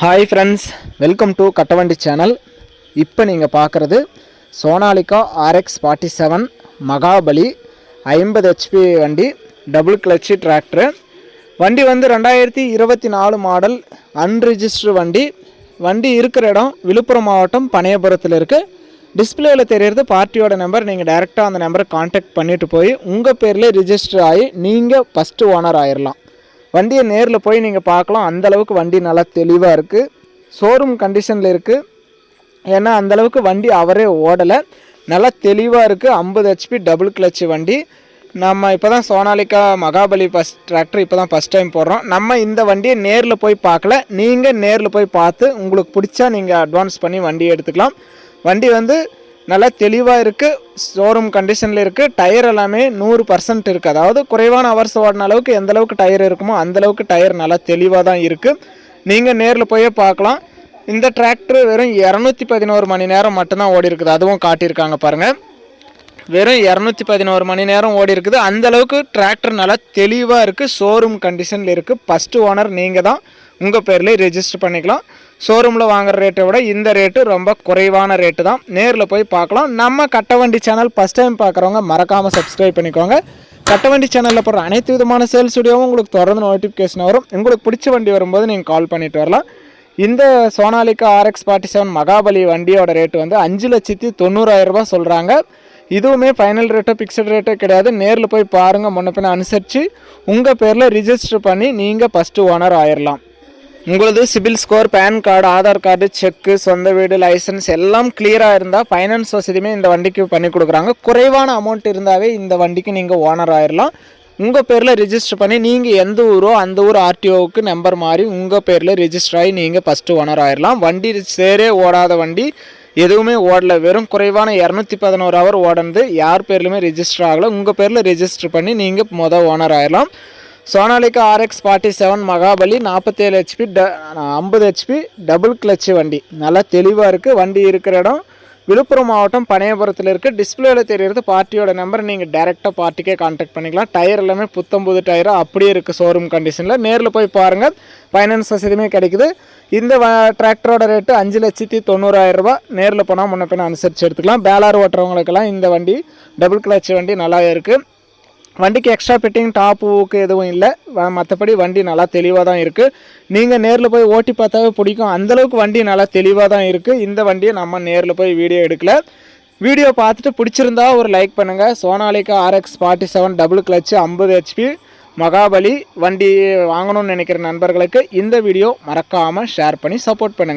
Hi friends welcome to Kattavandi channel இப்போ நீங்கள் பார்க்குறது Sonalika RX forty seven Mahabali ஐம்பது ஹெச்பி வண்டி டபுள் கிளச்சி டிராக்டரு வண்டி வந்து ரெண்டாயிரத்தி இருபத்தி நாலு மாடல் அன்ரிஜிஸ்டர் வண்டி. வண்டி இருக்கிற இடம் விழுப்புரம் மாவட்டம் பனையபுரத்தில் இருக்குது டிஸ்பிளேவில் தெரியறது பார்ட்டியோட நம்பர் நீங்கள் டைரெக்டாக அந்த நம்பரை காண்டாக்ட் பண்ணிட்டு போய் உங்கள் பேரில் ரிஜிஸ்டர் ஆகி நீங்கள் ஃபஸ்ட்டு ஓனர் ஆயிடலாம் வண்டியை நேரில் போய் நீங்கள் பார்க்கலாம். அந்தளவுக்கு வண்டி நல்லா தெளிவாக இருக்குது ஷோரூம் கண்டிஷனில் இருக்குது ஏன்னா அந்த அளவுக்கு வண்டி அவரே ஓடலை. நல்லா தெளிவாக இருக்குது ஐம்பது ஹெச்பி டபுள் கிளச்சு வண்டி. நம்ம இப்போ தான் சோனாலிக்கா மகாபலி ஃபஸ்ட் டிராக்டர் இப்போ தான் ஃபஸ்ட் டைம் போடுறோம். நம்ம இந்த வண்டியை நேரில் போய் பார்க்கல. நீங்கள் நேரில் போய் பார்த்து உங்களுக்கு பிடிச்சா நீங்கள் அட்வான்ஸ் பண்ணி வண்டி எடுத்துக்கலாம். வண்டி வந்து நல்லா தெளிவாக இருக்குது ஷோரூம் கண்டிஷனில் இருக்குது டயர் எல்லாமே நூறு பர்சன்ட் இருக்குது அதாவது குறைவான ஹவர்ஸ் ஓடின அளவுக்கு எந்த அளவுக்கு டயர் இருக்குமோ அந்த அளவுக்கு டயர் நல்லா தெளிவாக தான் இருக்குது நீங்கள் நேரில் போய் பார்க்கலாம். இந்த டிராக்டர் வெறும் இரநூத்தி பதினோரு மணி நேரம் மட்டும்தான் ஓடி இருக்குது. அதுவும் காட்டியிருக்காங்க பாருங்கள் வெறும் இரநூத்தி பதினோரு மணி நேரம் ஓடி இருக்குது. அந்த அளவுக்கு டிராக்டர் நல்லா தெளிவாக இருக்குது ஷோரூம் கண்டிஷனில் இருக்குது ஃபஸ்ட்டு ஓனர் நீங்கள் தான். உங்கள் பேர்லேயே ரெஜிஸ்டர் பண்ணிக்கலாம். ஷோரூமில் வாங்குற ரேட்டை விட இந்த ரேட்டு ரொம்ப குறைவான ரேட்டு தான். நேரில் போய் பார்க்கலாம். நம்ம கட்டவண்டி சேனல் ஃபஸ்ட் டைம் பார்க்குறவங்க மறக்காமல் சப்ஸ்கிரைப் பண்ணிக்கோங்க. கட்டவண்டி சேனலில் போகிற அனைத்து விதமான சேல்ஸ் வீடியோவும் உங்களுக்கு தொடர்ந்து நோட்டிஃபிகேஷன் வரும். உங்களுக்கு பிடிச்ச வண்டி வரும்போது நீங்கள் கால் பண்ணிட்டு வரலாம். இந்த Sonalika RX forty seven Mahabali வண்டியோட ரேட்டு வந்து அஞ்சு லட்சத்தி தொண்ணூறாயிரம் ரூபாய் சொல்கிறாங்க இதுவுமே ஃபைனல் ரேட்டோ ஃபிக்ஸட் ரேட்டோ கிடையாது. நேரில் போய் பாருங்கள் முன்ன பின்ன அனுசரித்து உங்கள் பேரில் ரிஜிஸ்டர் பண்ணி நீங்கள் ஃபஸ்ட்டு ஓனர் ஆயிடலாம் உங்களது CIBIL score PAN card Aadhaar card cheque சொந்த வீடு லைசன்ஸ் எல்லாம் கிளியராக இருந்தால் ஃபைனான்ஸ் வசதியுமே இந்த வண்டிக்கு பண்ணி கொடுக்குறாங்க. குறைவான அமௌண்ட் இருந்தாவே இந்த வண்டிக்கு நீங்கள் ஓனர் ஆயிடலாம் உங்கள் பேரில் ரிஜிஸ்டர் பண்ணி நீங்கள் எந்த ஊரோ அந்த ஊர் ஆர்டிஓவுக்கு நம்பர் மாறி உங்கள் பேரில் ரிஜிஸ்டர் ஆகி நீங்கள் ஃபஸ்ட்டு ஓனர் ஆயிடலாம் வண்டி சேரே ஓடாத வண்டி எதுவுமே ஓடல. வெறும் குறைவான இரநூத்தி பதினோரு ஹவர் ஓடனது யார் பேர்லையுமே ரிஜிஸ்டர் ஆகலை. உங்கள் பேரில் ரிஜிஸ்டர் பண்ணி நீங்கள் மொதல் ஓனர் ஆயிடலாம் Sonalika RX forty seven Mahabali நாற்பத்தேழு ஹெச்பி ட ஐம்பது ஹெச்பி டபுள் கிளச்சு வண்டி. நல்லா தெளிவாக இருக்குது வண்டி இருக்கிற இடம் விழுப்புரம் மாவட்டம் பனையபுரத்தில் இருக்குது டிஸ்பிளேயில் தெரிகிறது பார்ட்டியோட நம்பர் நீங்கள் டேரெக்டாக பார்ட்டிக்கே காண்டாக்ட் பண்ணிக்கலாம். டயர் எல்லாமே புத்தம்புது டயராக அப்படியே இருக்குது ஷோரூம் கண்டிஷனில் நேரில் போய் பாருங்கள் ஃபைனான்ஸ் வசதியுமே கிடைக்குது. இந்த டிராக்டரோட ரேட்டு அஞ்சு லட்சத்தி தொண்ணூறாயிரம் நேரில் போனால் முன்ன பின்ன அனுசரித்து எடுத்துக்கலாம். பேலார் ஓட்டுறவங்களுக்கெல்லாம் இந்த வண்டி டபுள் கிளச் வண்டி நல்லா இருக்குது வண்டிக்கு எக்ஸ்ட்ரா ஃபிட்டிங் டாப் எதுவும் இல்லை. மற்றபடி வண்டி நல்லா தெளிவாக தான் இருக்குது நீங்கள் நேரில் போய் ஓட்டி பார்த்தாவே பிடிக்கும். அந்தளவுக்கு வண்டி நல்லா தெளிவாக தான் இருக்குது இந்த வண்டியை நம்ம நேரில் போய் வீடியோ எடுக்கல. வீடியோ பார்த்துட்டு பிடிச்சிருந்தா ஒரு லைக் பண்ணுங்கள் Sonalika RX forty seven double clutch ஐம்பது ஹெச்பி மகாபலி வண்டி வாங்கணும்னு நினைக்கிற நண்பர்களுக்கு இந்த வீடியோ மறக்காமல் ஷேர் பண்ணி சப்போர்ட் பண்ணுங்கள்